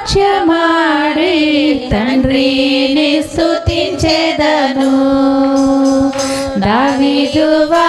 నాట్యమాడి తండ్రిని స్తుతించెదను దావిదువా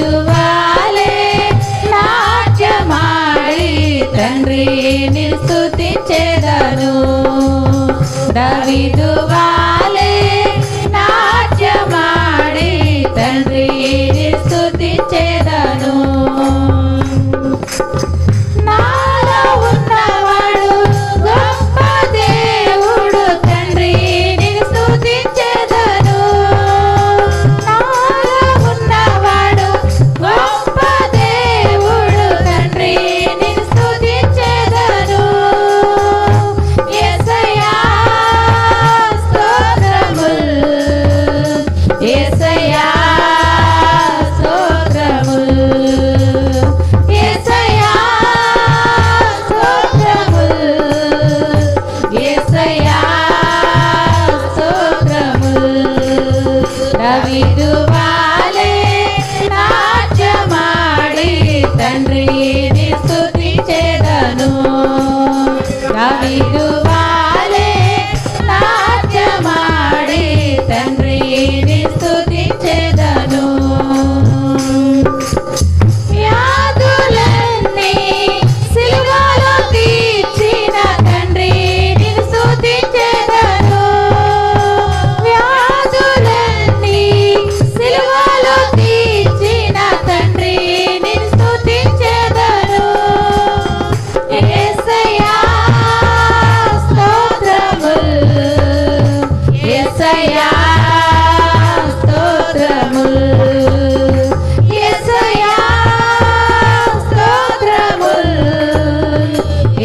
చువాలే నాట్యమాడి తండ్రిని స్థుతించేదను దవిదువా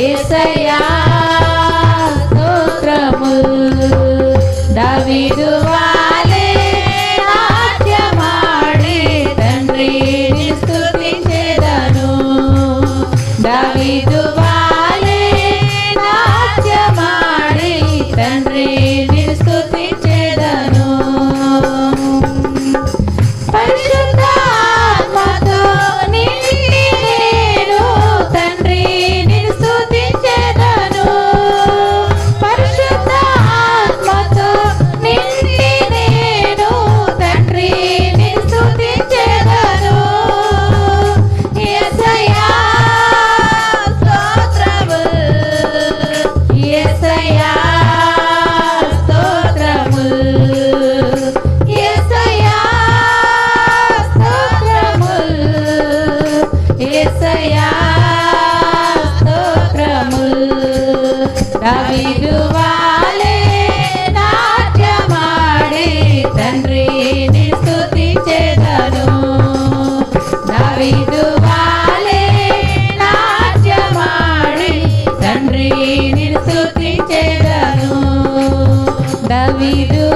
ఏసయ్యా.